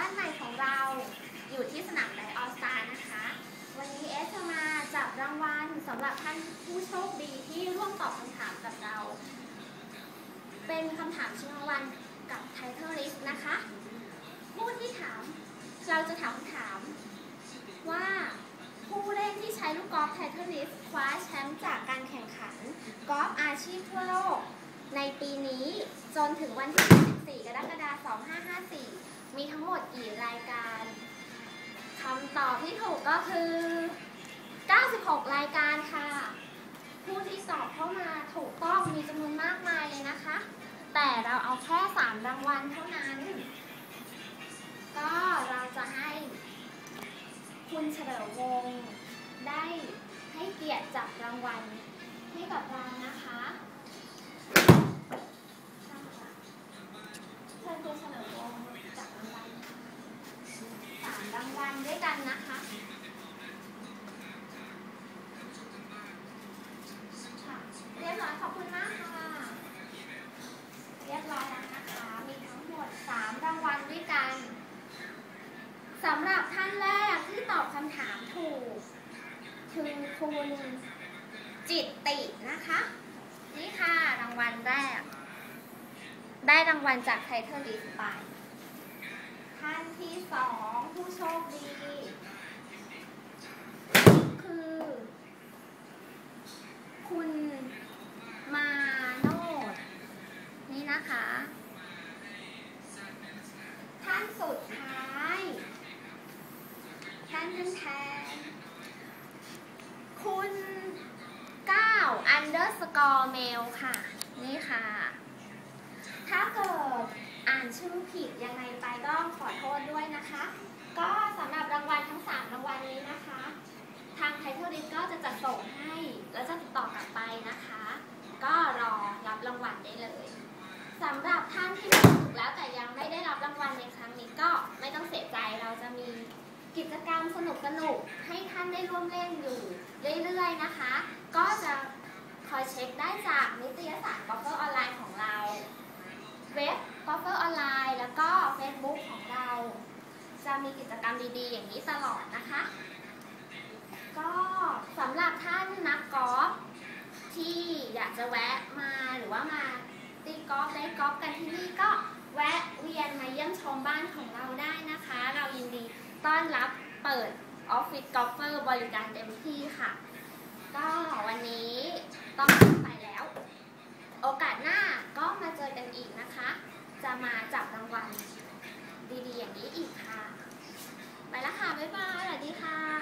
้านใหม่ของเราอยู่ที่สนามไดออสตานะคะ วันนี้เอสจะมาจับรางวัลสำหรับท่านผู้โชคดีที่ร่วมตอบคำถามกับเรา เป็นคำถามชิงรางวัลกับไทเทอร์ลิสนะคะ ผู้ที่ถามเราจะถามคำถามว่าผู้เล่นที่ใช้ลูกกอล์ฟไทเทอร์ลิสคว้าแชมป์จากการแข่งขันกอล์ฟอาชีพทั่วโลกในปีนี้จนถึงวันที่ 14 กรกฎาคม 2554 มีทั้งหมดกี่รายการคำตอบที่ถูกก็คือ 96 รายการค่ะ ผู้ที่ตอบเข้ามาถูกต้องมีจำนวนมากมายเลยนะคะ แต่เราเอาแค่ 3 รางวัลเท่านั้น ก็เราจะให้คุณเฉลิมวงได้ให้เกียรติจับรางวัลให้กับเรานะคะเชิญคุณเฉลิมวงศ์จับรางวัลค่ะสามราง วัลด้วยกันนะคะค่ะเรียบร้อยขอบคุณมากค่ะ เรียบร้อยแล้วนะคะ มีทั้งหมดสามรางวัลด้วยกันสำหรับท่านแรกที่ตอบคำถามถูกคือคุณจิตตินะคะ นี่ค่ะรางวัลแรก ได้รางวัลจากไทเทอร์ลิสไป ท่านที่สองผู้โชคดี คือ คุณมาโนดนี่นะคะ ท่านสุดท้าย ท่านท่านแทนคุณก้าว underscore mail ค่ะ นี่ค่ะ ถ้าเกิดอ่านชื่อผิดยังไงไปก็ขอโทษด้วยนะคะ ก็สำหรับรางวัลทั้ง 3 รางวัลนี้นะคะ ทางไทเทอร์ลิสก็จะจัดส่งให้ แล้วจะติดต่อกลับไปนะคะ ก็รอรับรางวัล ได้เลยสำหรับท่านที่ม่ถูกแล้วแต่ยังไม่ได้รับรางวัลในครั้งนี้ก็ไม่ต้องเสียใจเราจะมีกิจกรรมสนุกๆให้ท่านได้ร่วมเล่นอยู่เรื่อยๆนะคะ ก็จะคอยเช็คได้จากนิตยสารกอล์ฟเฟอร์ออนไลน์ของเรา เว็บกอล์ฟเฟอร์ออนไลน์แล้วก็ Facebook ของเรา จะมีกิจกรรมดีๆ อย่างนี้ตลอดนะคะ ก็สำหรับท่านนักกอล์ฟ ที่อยากจะแวะมาหรือว่ามาตีกอล์ฟได้กอล์ฟกันที่นี่ก็แวะเวียนมาเยี่ยมชมบ้านของเราได้นะคะ เรายินดีต้อนรับเปิดออฟฟิศกอล์ฟเฟอร์บริการเต็มที่ค่ะ ก็วันนี้ต้องไปแล้ว โอกาสหน้าก็มาเจอกันอีกนะคะ จะมาจับรางวัลดีๆอย่างนี้อีกค่ะ ไปแล้วค่ะ บ๊ายบายสวัสดีค่ะ